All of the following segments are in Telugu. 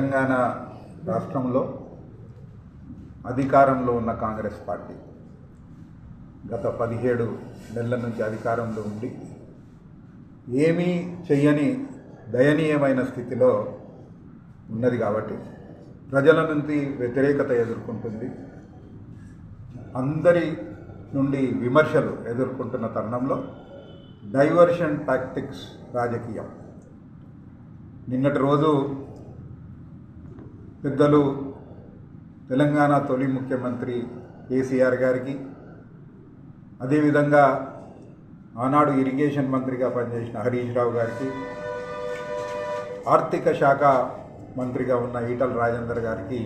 తెలంగాణ రాష్ట్రంలో అధికారంలో ఉన్న కాంగ్రెస్ పార్టీ గత పదిహేడు నెలల నుంచి అధికారంలో ఉండి ఏమీ చెయ్యని దయనీయమైన స్థితిలో ఉన్నది కాబట్టి ప్రజల నుంచి వ్యతిరేకత ఎదుర్కొంటుంది. అందరి నుండి విమర్శలు ఎదుర్కొంటున్న తరుణంలో డైవర్షన్ టాక్టిక్స్ రాజకీయం. నిన్నటి రోజు పెద్దలు తెలంగాణ తొలి ముఖ్యమంత్రి కేసీఆర్ గారికి అదేవిధంగా ఆనాడు ఇరిగేషన్ మంత్రిగా పనిచేసిన హరీష్ రావు గారికి ఆర్థిక శాఖ మంత్రిగా ఉన్న ఈటల రాజేందర్ గారికి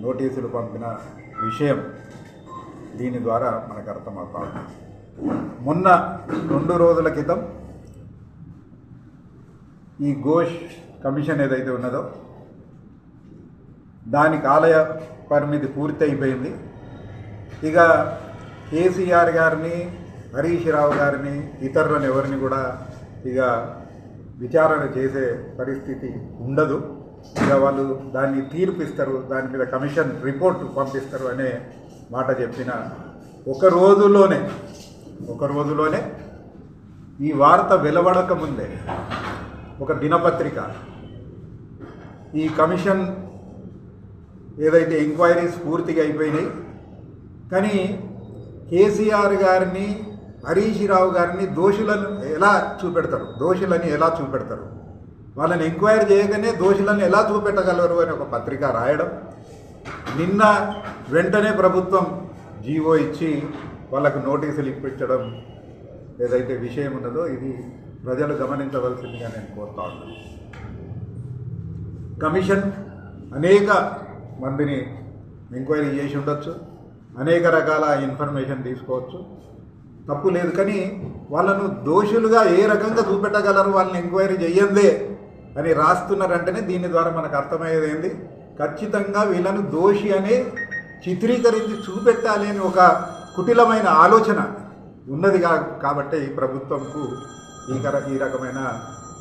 నోటీసులు పంపిన విషయం దీని ద్వారా మనకు అర్థమవుతా మొన్న రెండు రోజుల క్రితం ఈ ఘోష్ కమిషన్ ఏదైతే ఉన్నదో దాని కాలయ పరిమితి పూర్తి అయిపోయింది ఇక కేసీఆర్ గారిని హరీష్ రావు గారిని ఇతరులను ఎవరిని కూడా ఇక విచారణ చేసే పరిస్థితి ఉండదు. ఇక వాళ్ళు దాన్ని తీర్పిస్తారు దాని మీద కమిషన్ రిపోర్ట్ పంపిస్తారు అనే మాట చెప్పిన ఒక రోజులోనే ఒక రోజులోనే ఈ వార్త వెలువడక ముందే ఒక దినపత్రిక ఈ కమిషన్ ఏదైతే ఎంక్వైరీస్ పూర్తిగా అయిపోయినాయి కానీ కేసీఆర్ గారిని హరీష్ రావు గారిని దోషులను ఎలా చూపెడతారు? దోషులని ఎలా చూపెడతారు? వాళ్ళని ఎంక్వైరీ చేయగానే దోషులను ఎలా చూపెట్టగలరు అని ఒక పత్రిక రాయడం నిన్న వెంటనే ప్రభుత్వం జీవో ఇచ్చి వాళ్ళకు నోటీసులు ఇప్పించడం ఏదైతే విషయం ఉన్నదో ఇది ప్రజలు గమనించవలసిందిగా నేను కోరుతా ఉన్నాను. కమిషన్ అనేక మందిని ఎంక్వైరీ చేసి ఉండొచ్చు. అనేక రకాల ఇన్ఫర్మేషన్ తీసుకోవచ్చు. తప్పు లేదు కానీ వాళ్ళను దోషులుగా ఏ రకంగా చూపెట్టగలరు? వాళ్ళని ఎంక్వైరీ చేయందే అని రాస్తున్నారంటేనే దీని ద్వారా మనకు అర్థమయ్యేది ఏంది? ఖచ్చితంగా వీళ్ళను దోషి అని చిత్రీకరించి చూపెట్టాలి అని ఒక కుటిలమైన ఆలోచన ఉన్నది కా కాబట్టి ఈ ప్రభుత్వంకు ఈ కర ఈ రకమైన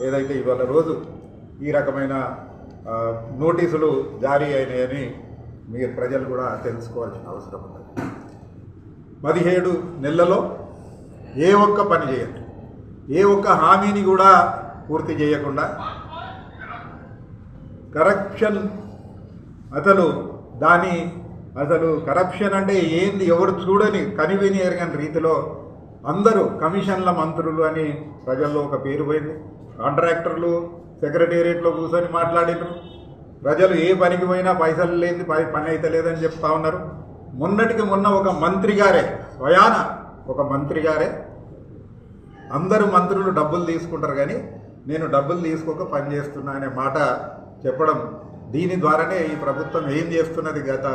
ఏదైతే ఇవాళ రోజు ఈ రకమైన నోటీసులు జారీ అయినాయని మీరు ప్రజలు కూడా తెలుసుకోవాల్సిన అవసరం ఉంది పదిహేడు నెలలలో ఏ ఒక్క పని చేయండి ఏ ఒక్క హామీని కూడా పూర్తి చేయకుండా కరప్షన్ అసలు దాని అసలు కరప్షన్ అంటే ఏంది ఎవరు చూడని కనివిని ఎరగని రీతిలో అందరూ కమిషన్ల మంత్రులు అని ప్రజల్లో ఒక పేరు పోయింది. కాంట్రాక్టర్లు సెక్రటేరియట్లో కూర్చొని మాట్లాడినారు ప్రజలు ఏ పనికి పోయినా పైసలు లేని పని అయితే లేదని చెప్తా ఉన్నారు. మొన్నటికి మొన్న ఒక మంత్రి గారే స్వయాన ఒక మంత్రి గారే అందరూ మంత్రులు డబ్బులు తీసుకుంటారు కానీ నేను డబ్బులు తీసుకోక పని చేస్తున్నా అనే మాట చెప్పడం దీని ద్వారానే ఈ ప్రభుత్వం ఏం చేస్తున్నది గత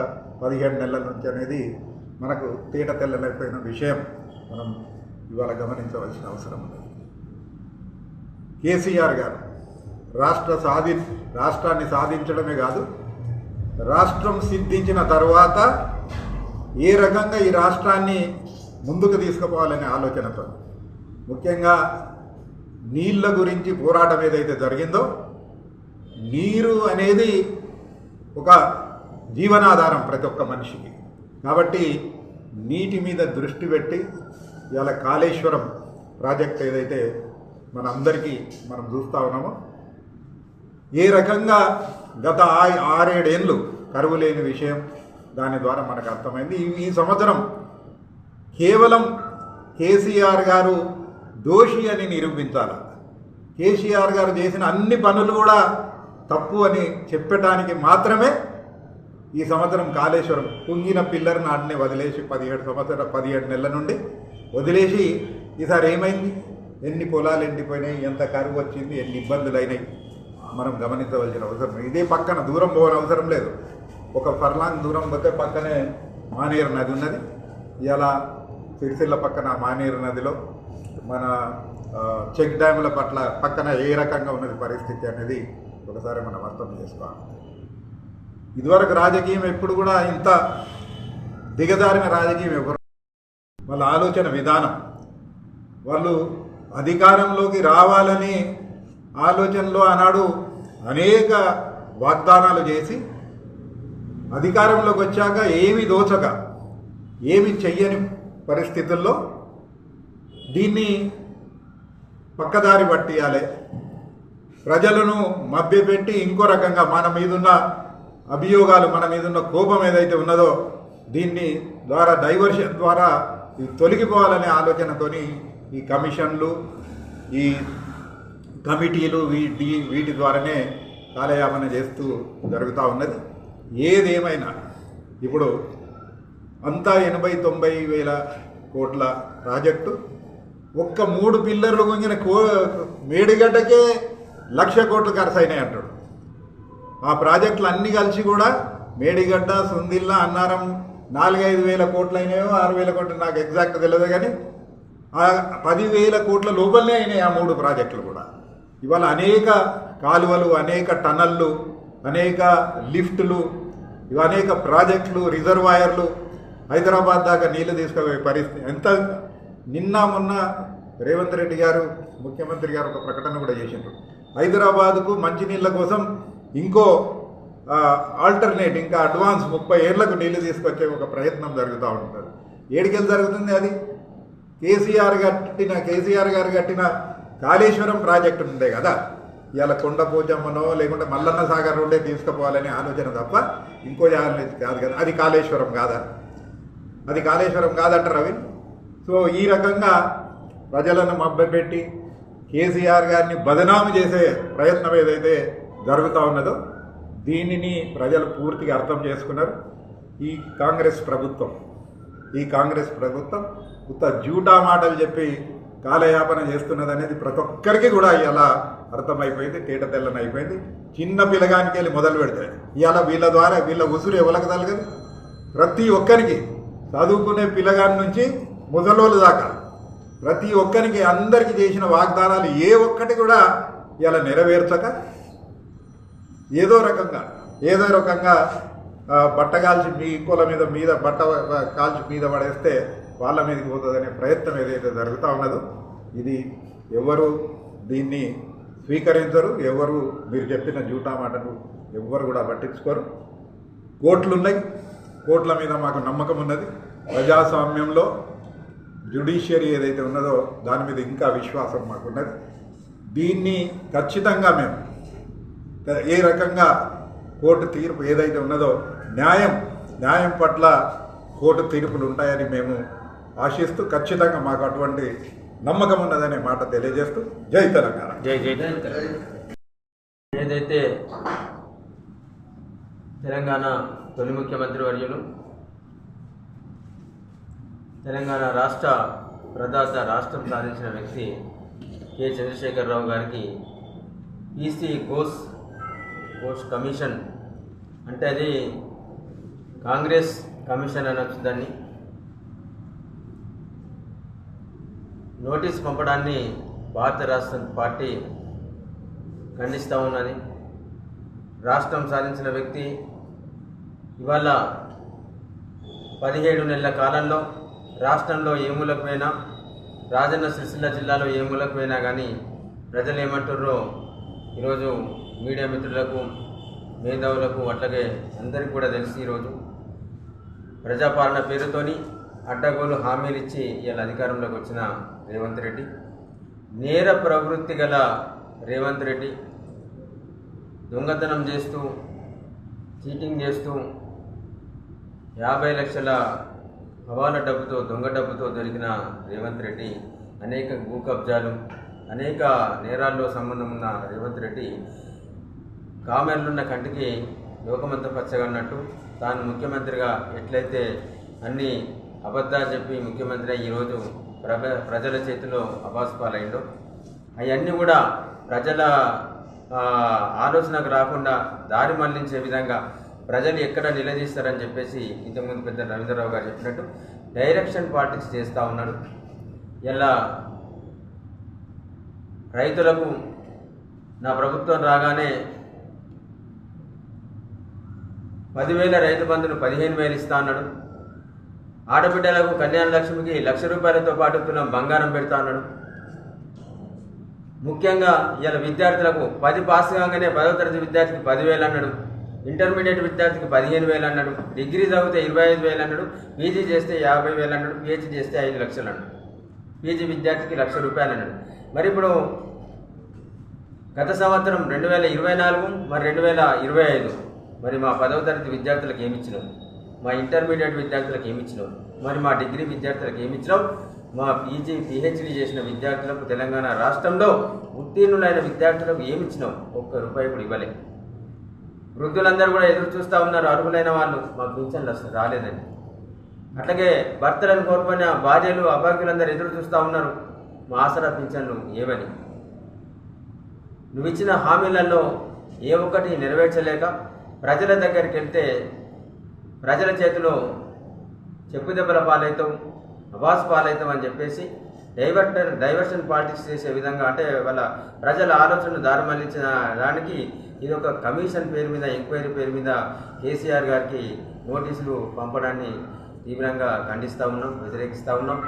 పదిహేడు నెలల నుంచి అనేది మనకు తేట తెల్లలేకపోయిన విషయం మనం ఇవాళ గమనించవలసిన అవసరం ఉంది కేసీఆర్ గారు రాష్ట్ర సాధి రాష్ట్రాన్ని సాధించడమే కాదు రాష్ట్రం సిద్ధించిన తర్వాత ఏ రకంగా ఈ రాష్ట్రాన్ని ముందుకు తీసుకుపోవాలనే ఆలోచనతో ముఖ్యంగా నీళ్ళ గురించి పోరాటం ఏదైతే జరిగిందో నీరు అనేది ఒక జీవనాధారం ప్రతి ఒక్క మనిషికి. కాబట్టి నీటి మీద దృష్టి పెట్టి ఇవాళ కాళేశ్వరం ప్రాజెక్ట్ ఏదైతే మన అందరికీ మనం చూస్తూ ఉన్నామో ఏ రకంగా గత ఆరేడేళ్ళు కరువు లేని విషయం దాని ద్వారా మనకు అర్థమైంది. ఈ- సంవత్సరం కేవలం కేసీఆర్ గారు దోషి అని నిరూపించాలి. కేసీఆర్ గారు చేసిన అన్ని పనులు కూడా తప్పు అని చెప్పటానికి మాత్రమే ఈ సంవత్సరం కాళేశ్వరం కుంగిన పిల్లర్ని నాటిని వదిలేసి పదిహేడు సంవత్సర పదిహేడు నెలల నుండి వదిలేసి ఈసారి ఏమైంది? ఎన్ని పొలాలు ఎండిపోయినాయి? ఎంత కరువు వచ్చింది? ఎన్ని ఇబ్బందులు అయినాయి మనం గమనించవలసిన అవసరం ఇదే పక్కన దూరం పోవని అవసరం లేదు. ఒక ఫర్లాంగ్ దూరం పోతే పక్కనే మానేరు నది ఉన్నది. ఇలా సిరిసిల్ల పక్కన మానేరు నదిలో మన చెక్ డ్యాముల పట్ల పక్కన ఏ రకంగా ఉన్నది పరిస్థితి అనేది ఒకసారి మనం అర్థం చేసుకోవాలి. ఇదివరకు రాజకీయం ఎప్పుడు కూడా ఇంత దిగజారిన రాజకీయం ఎవరు వాళ్ళ ఆలోచన విధానం. వాళ్ళు అధికారంలోకి రావాలని ఆలోచనలో ఆనాడు అనేక వాగ్దానాలు చేసి అధికారంలోకి వచ్చాక ఏమి దోచక ఏమి చెయ్యని పరిస్థితుల్లో దీన్ని పక్కదారి పట్టియాలి. ప్రజలను మభ్యపెట్టి ఇంకో రకంగా మన మీదున్న అభియోగాలు మన మీదున్న కోపం ఏదైతే ఉన్నదో దీన్ని ద్వారా డైవర్షన్ ద్వారా ఇది తొలగిపోవాలనే ఆలోచనతోని ఈ కమిషన్లు ఈ కమిటీలు వీటి వీటి ద్వారానే కాలయాపన చేస్తూ జరుగుతూ ఉన్నది. ఏదేమైనా ఇప్పుడు అంతా ఎనభై తొంభై వేల కోట్ల ప్రాజెక్టు ఒక్క మూడు పిల్లర్లు కొంగిన కో మేడిగడ్డకే లక్ష కోట్లు ఖర్చు అయినాయి అంటాడు. ఆ ప్రాజెక్టులు అన్నీ కలిసి కూడా మేడిగడ్డ సుందిల్ల అన్నారం నాలుగైదు వేల కోట్లు అయినాయో ఆరు వేల కోట్లు నాకు ఎగ్జాక్ట్ తెలియదు కానీ ఆ పదివేల కోట్ల లోపలనే అయినాయి ఆ మూడు ప్రాజెక్టులు కూడా. ఇవాళ అనేక కాలువలు అనేక టనళ్ళు అనేక లిఫ్టులు ఇవి అనేక ప్రాజెక్టులు రిజర్వాయర్లు హైదరాబాద్ దాకా నీళ్ళు తీసుకుపోయే పరిస్థితి. ఎంత నిన్న మొన్న రేవంత్ రెడ్డి గారు ముఖ్యమంత్రి గారు ఒక ప్రకటన కూడా చేసిండ్రు. హైదరాబాద్కు మంచినీళ్ళ కోసం ఇంకో ఆల్టర్నేట్ ఇంకా అడ్వాన్స్ ముప్పై ఏళ్ళకు నీళ్ళు తీసుకొచ్చే ఒక ప్రయత్నం జరుగుతూ ఉంటుంది. ఏడికెళ్ళి జరుగుతుంది అది? కేసీఆర్ కట్టిన కేసీఆర్ గారు కట్టిన కాళేశ్వరం ప్రాజెక్టు ఉండే కదా. ఇవాళ కొండ పూజమ్మనో లేకుంటే మల్లన్న సాగర్ ఉండే తీసుకుపోవాలనే ఆలోచన తప్ప ఇంకో జాగ్రత్త కాదు కదా. అది కాళేశ్వరం కాదా? అది కాళేశ్వరం కాదంట రవి సో ఈ రకంగా ప్రజలను మభ్యపెట్టి కేసీఆర్ గారిని బదనాము చేసే ప్రయత్నం ఏదైతే జరుగుతూ ఉన్నదో దీనిని ప్రజలు పూర్తిగా అర్థం చేసుకున్నారు. ఈ కాంగ్రెస్ ప్రభుత్వం ఈ కాంగ్రెస్ ప్రభుత్వం ఉత్త జూటా మాటలు చెప్పి కాలయాపన చేస్తున్నది అనేది ప్రతి ఒక్కరికి కూడా ఇలా అర్థమైపోయింది తేట తెల్లని అయిపోయింది చిన్న పిల్లగానికి వెళ్ళి మొదలు పెడితే ఇలా వీళ్ళ ద్వారా వీళ్ళ ఉసురు ఎవరికి తలగదు ప్రతి ఒక్కరికి చదువుకునే పిల్లగాని నుంచి ముసలోళ్ళు దాకా ప్రతి ఒక్కరికి అందరికీ చేసిన వాగ్దానాలు ఏ ఒక్కటి కూడా ఇలా నెరవేర్చక ఏదో రకంగా ఏదో రకంగా బట్ట కాల్చి మీ ఇంకోల మీద మీద బట్ట కాల్చి మీద పడేస్తే వాళ్ళ మీదకి పోతుందనే ప్రయత్నం ఏదైతే జరుగుతూ ఉన్నదో ఇది ఎవరు దీన్ని స్వీకరించరు ఎవరు మీరు చెప్పిన జూటా మాటను ఎవ్వరు కూడా పట్టించుకోరు. కోర్టులు ఉన్నాయి మీద మాకు నమ్మకం ఉన్నది. ప్రజాస్వామ్యంలో జ్యుడిషియరీ ఏదైతే ఉన్నదో దాని మీద ఇంకా విశ్వాసం మాకున్నది దీన్ని ఖచ్చితంగా మేము ఏ రకంగా కోర్టు తీర్పు ఏదైతే ఉన్నదో న్యాయం న్యాయం పట్ల కోర్టు తీర్పులు ఉంటాయని మేము ఆశిస్తూ ఖచ్చితంగా మాకు అటువంటి నమ్మకం ఉన్నదనే మాట తెలియజేస్తూ జై తెలంగాణ. జై జై ఏదైతే తెలంగాణ తొలి ముఖ్యమంత్రి వర్యులు తెలంగాణ రాష్ట్ర ప్రదాత రాష్ట్రం సాధించిన వ్యక్తి కె. చంద్రశేఖరరావు గారికి ఈసీ గోస్ గోస్ కమిషన్ అంటే అది కాంగ్రెస్ కమిషన్ అనొచ్చు దాన్ని. నోటీస్ పంపడాన్ని భారత రాష్ట్ర పార్టీ ఖండిస్తూ ఉన్నది. రాష్ట్రం సాధించిన వ్యక్తి ఇవాళ పదిహేడు నెలల కాలంలో రాష్ట్రంలో ఏ పోయినా రాజన్న సిరిసిల్ల జిల్లాలో ఏ పోయినా కానీ ప్రజలు ఏమంటుర్రో ఈరోజు మీడియా మిత్రులకు మేధావులకు అట్లాగే అందరికీ కూడా తెలిసి ఈరోజు. ప్రజాపాలన పేరుతోని అడ్డగోలు హామీలు ఇచ్చి ఇవాళ అధికారంలోకి వచ్చిన రేవంత్ రెడ్డి నేర ప్రవృత్తి గల రేవంత్ రెడ్డి దొంగతనం చేస్తూ చీటింగ్ చేస్తూ యాభై లక్షల హవాలా డబ్బుతో దొంగ డబ్బుతో దొరికిన రేవంత్ రెడ్డి అనేక భూ కబ్జాలు అనేక నేరాల్లో సంబంధం ఉన్న రేవంత్ రెడ్డి కామెర్లున్న కంటికి లోకమంతా పచ్చగన్నట్టు తాను ముఖ్యమంత్రిగా ఎట్లయితే అన్ని అబద్ధాలు చెప్పి ముఖ్యమంత్రి ఈరోజు ప్రభ ప్రజల చేతిలో అబాస్ అవన్నీ కూడా ప్రజల ఆలోచనకు రాకుండా దారి మళ్ళించే విధంగా ప్రజలు ఎక్కడ నిలదీస్తారని చెప్పేసి ఇంతకుముందు పెద్ద రవీంద్రరావు గారు చెప్పినట్టు డైరెక్షన్ పాలిటిక్స్ చేస్తూ ఉన్నాడు. ఇలా రైతులకు నా ప్రభుత్వం రాగానే పదివేల రైతు బంధును పదిహేను వేలు ఇస్తా అన్నాడు. ఆడబిడ్డలకు కళ్యాణ లక్ష్మికి లక్ష రూపాయలతో పాటు తులం బంగారం పెడతా అన్నాడు. ముఖ్యంగా ఇలా విద్యార్థులకు పది పాస్ కాగానే పదవ తరగతి విద్యార్థికి పదివేలు అన్నాడు. ఇంటర్మీడియట్ విద్యార్థికి పదిహేను వేలు అన్నాడు. డిగ్రీ చదివితే ఇరవై ఐదు వేలు అన్నాడు. పీజీ చేస్తే యాభై వేలు అన్నాడు. పిహెచ్డీ చేస్తే ఐదు లక్షలు అన్నాడు. పీజీ విద్యార్థికి లక్ష రూపాయలు అన్నాడు. మరి ఇప్పుడు గత సంవత్సరం రెండు వేల ఇరవై నాలుగు మరి రెండు వేల ఇరవై ఐదు. మరి మా పదవ తరగతి విద్యార్థులకు ఏమి ఇచ్చినావు మా ఇంటర్మీడియట్ విద్యార్థులకు ఏమి ఇచ్చినాం మరి మా డిగ్రీ విద్యార్థులకు ఏమి ఇచ్చినాం మా పీజీ పిహెచ్డీ చేసిన విద్యార్థులకు తెలంగాణ రాష్ట్రంలో ఉత్తీర్ణులైన విద్యార్థులకు ఏమి ఇచ్చినాం ఒక్క రూపాయి కూడా ఇవ్వలే. వృద్ధులందరూ కూడా ఎదురు చూస్తూ ఉన్నారు. అర్హులైన వాళ్ళు. మాకు పింఛన్లు అసలు రాలేదని అట్లాగే భర్తలను కోల్పోయిన భార్యలు అభాగ్యులందరూ ఎదురు చూస్తూ ఉన్నారు. మా ఆసరా పింఛన్లు ఏవని? నువ్వు ఇచ్చిన హామీలలో ఏ ఒక్కటి నెరవేర్చలేక ప్రజల దగ్గరికి వెళ్తే ప్రజల చేతిలో చెప్పు దెబ్బల పాలవుతాం అబాస్ పాలైతాం అని చెప్పేసి డైవర్టర్ డైవర్షన్ పాలిటిక్స్ చేసే విధంగా అంటే వాళ్ళ ప్రజల ఆలోచనను దారిమళ్ళించిన దానికి ఇది ఒక కమిషన్ పేరు మీద ఎంక్వైరీ పేరు మీద కేసీఆర్ గారికి నోటీసులు పంపడాన్ని తీవ్రంగా ఖండిస్తూ ఉన్నాం వ్యతిరేకిస్తూ ఉన్నాం.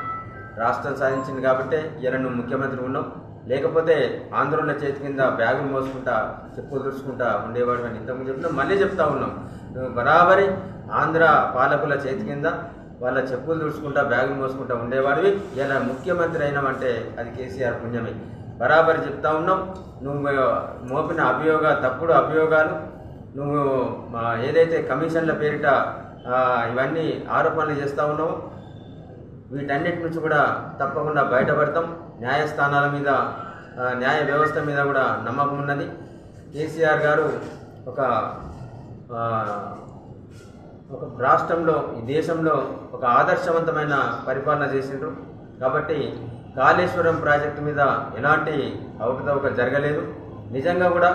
రాష్ట్రం సాధించింది కాబట్టి ఇలా నువ్వు ముఖ్యమంత్రి ఉన్నావు లేకపోతే ఆంధ్రుల చేతి కింద బ్యాగులు మోసుకుంటా చెప్పు తుడుచుకుంటా ఉండేవాడు అని ఇంతకుముందు చెప్తున్నాం మళ్ళీ చెప్తా ఉన్నాం. బరాబరి ఆంధ్ర పాలకుల చేతి కింద వాళ్ళ చెప్పులు తుడుచుకుంటా బ్యాగులు మోసుకుంటా ఉండేవాడివి. ఇలా ముఖ్యమంత్రి అయినామంటే అది కేసీఆర్ పుణ్యమే. బరాబరి చెప్తా ఉన్నాం. నువ్వు మోపిన అభియోగ తప్పుడు అభియోగాలు నువ్వు మా ఏదైతే కమిషన్ల పేరిట ఇవన్నీ ఆరోపణలు చేస్తూ ఉన్నావు వీటన్నిటి నుంచి కూడా తప్పకుండా బయటపడతాం. న్యాయస్థానాల మీద న్యాయ వ్యవస్థ మీద కూడా నమ్మకం ఉన్నది. కేసీఆర్ గారు ఒక ఒక రాష్ట్రంలో ఈ దేశంలో ఒక ఆదర్శవంతమైన పరిపాలన చేసిండ్రు. కాబట్టి కాళేశ్వరం ప్రాజెక్టు మీద ఎలాంటి అవకతవక జరగలేదు. నిజంగా కూడా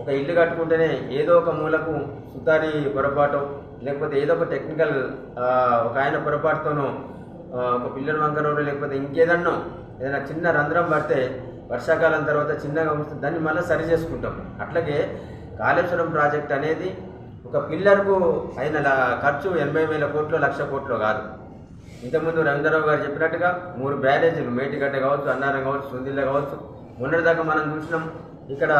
ఒక ఇల్లు కట్టుకుంటేనే ఏదో ఒక మూలకు సుతారి పొరపాటు లేకపోతే ఏదో ఒక టెక్నికల్ ఒక ఆయన పొరపాటుతోనో ఒక పిల్లల వంకరో లేకపోతే ఇంకేదన్నో ఏదైనా చిన్న రంధ్రం పడితే వర్షాకాలం తర్వాత చిన్నగా వస్తుంది దాన్ని మళ్ళీ సరి చేసుకుంటాం. అట్లాగే కాళేశ్వరం ప్రాజెక్ట్ అనేది ఒక పిల్లర్కు అయిన ఖర్చు ఎనభై వేల కోట్లు లక్ష కోట్లు కాదు. ఇంతకుముందు రంగారావు గారు చెప్పినట్టుగా మూడు బ్యారేజీలు మేటిగడ్డ కావచ్చు అన్నారం కావచ్చు సుందిల్ల కావచ్చు మొన్నటిదాకా మనం చూసినాం ఇక్కడ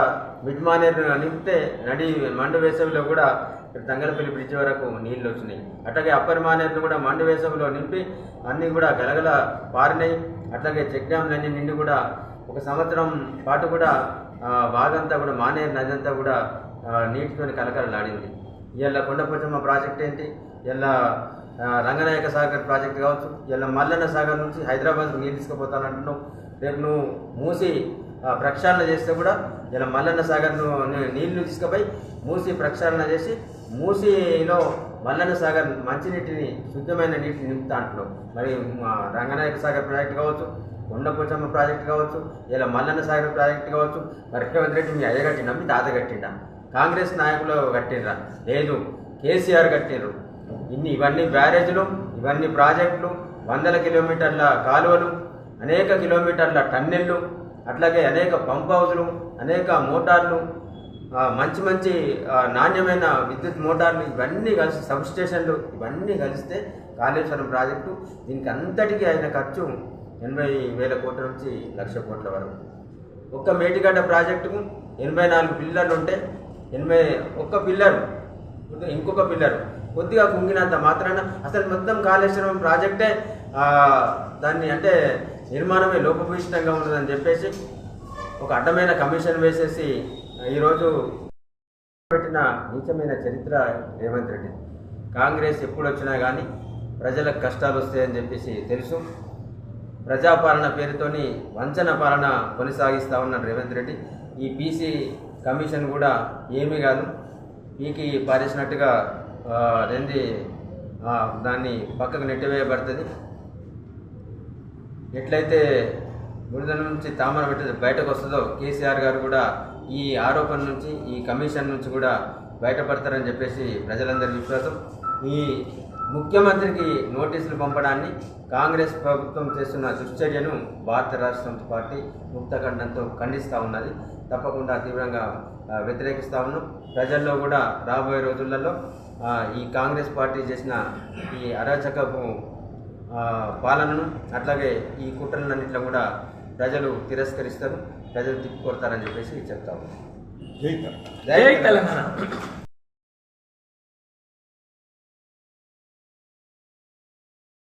మిడ్ మానేరు నింపితే నడి మండు వేసవిలో కూడా ఇక్కడ తంగలపల్లి బ్రిడ్జ్ వరకు నీళ్ళు వచ్చినాయి. అట్లాగే అప్పర్ మానేరును కూడా మండు వేసవిలో నింపి అన్నీ కూడా గలగల పారినాయి. అట్లాగే చెక్ డ్యామ్లన్నీ నిండి కూడా ఒక సంవత్సరం పాటు కూడా బాగంతా వాగంతా కూడా మానేరు నది అంతా కూడా నీటితో కలకలలాడింది. ఇలా కొండపోచమ్మ ప్రాజెక్ట్ ఏంటి? ఇలా రంగనాయక సాగర్ ప్రాజెక్ట్ కావచ్చు ఇలా మల్లన్న సాగర్ నుంచి హైదరాబాద్ నీళ్ళు తీసుకుపోతానంటున్నావు. రేపు నువ్వు మూసి ప్రక్షాళన చేస్తే కూడా ఇలా మల్లన్న సాగర్ను నీళ్ళు తీసుకుపోయి మూసి ప్రక్షాళన చేసి మూసిలో మల్లన్న సాగర్ మంచినీటిని శుద్ధమైన నీటిని నింపుతా అంటున్నావు. మరి మా రంగనాయక సాగర్ ప్రాజెక్ట్ కావచ్చు కొండపోచమ్మ ప్రాజెక్ట్ కావచ్చు ఇలా మల్లన్న సాగర్ ప్రాజెక్ట్ కావచ్చు మరి రేవంత్ రెడ్డి మీ అయ్య కట్టిండా మీ తాత కట్టిండా? కాంగ్రెస్ నాయకులు కట్టిండ్రా లేదు కేసీఆర్ కట్టిండ్రు ఇన్ని ఇవన్నీ బ్యారేజ్లు ఇవన్నీ ప్రాజెక్టులు వందల కిలోమీటర్ల కాలువలు అనేక కిలోమీటర్ల టన్నెళ్ళు అట్లాగే అనేక పంప్ హౌజులు అనేక మోటార్లు మంచి మంచి నాణ్యమైన విద్యుత్ మోటార్లు ఇవన్నీ కలిసి సబ్ స్టేషన్లు ఇవన్నీ కలిస్తే కాళేశ్వరం ప్రాజెక్టు దీనికి అంతటికీ అయిన ఖర్చు ఎనభై వేల కోట్ల నుంచి లక్ష కోట్ల వరకు. ఒక్క మేటిగడ్డ ప్రాజెక్టుకు ఎనభై నాలుగు బిల్లర్లు ఉంటే ఎనభై ఒక్క పిల్లర్. ఇంకొక పిల్లర్. కొద్దిగా కుంగినంత మాత్రాన అసలు మొత్తం కాళేశ్వరం ప్రాజెక్టే దాన్ని అంటే నిర్మాణమే లోపభూషితంగా ఉంటుందని చెప్పేసి ఒక అడ్డమైన కమిషన్ వేసేసి ఈరోజు పెట్టిన నీచమైన చరిత్ర రేవంత్ రెడ్డి. కాంగ్రెస్ ఎప్పుడు వచ్చినా కానీ ప్రజలకు కష్టాలు వస్తాయని చెప్పేసి తెలుసు. ప్రజాపాలన పేరుతోని వంచన పాలన కొనసాగిస్తూ ఉన్నాడు రేవంత్ రెడ్డి. ఈ బీసీ కమిషన్ కూడా ఏమీ కాదు. పీకి పారేసినట్టుగా ఆ, అదేంది దాన్ని పక్కకు నెట్టివేయబడుతుంది. ఎట్లయితే బురద నుంచి తామర పెట్టి బయటకు వస్తుందో కేసీఆర్ గారు కూడా ఈ ఆరోపణ నుంచి ఈ కమిషన్ నుంచి కూడా బయటపడతారని చెప్పేసి ప్రజలందరి విశ్వాసం. ఈ ముఖ్యమంత్రికి నోటీసులు పంపడాన్ని కాంగ్రెస్ ప్రభుత్వం చేస్తున్న దుశ్చర్యను భారత రాష్ట్ర సమితి పార్టీ ముక్తఖండంతో ఖండిస్తూ ఉన్నది. తప్పకుండా తీవ్రంగా వ్యతిరేకిస్తూ ఉన్నాం ప్రజల్లో కూడా రాబోయే రోజులలో ఆ, ఈ కాంగ్రెస్ పార్టీ చేసిన ఈ అరాచకపు ఆ, పాలనను అట్లాగే ఈ కుట్రలన్నింటిలో కూడా ప్రజలు తిరస్కరిస్తారు. ప్రజలు తిప్పికొడతారని చెప్పేసి చెప్తాము. జై తెలంగాణ.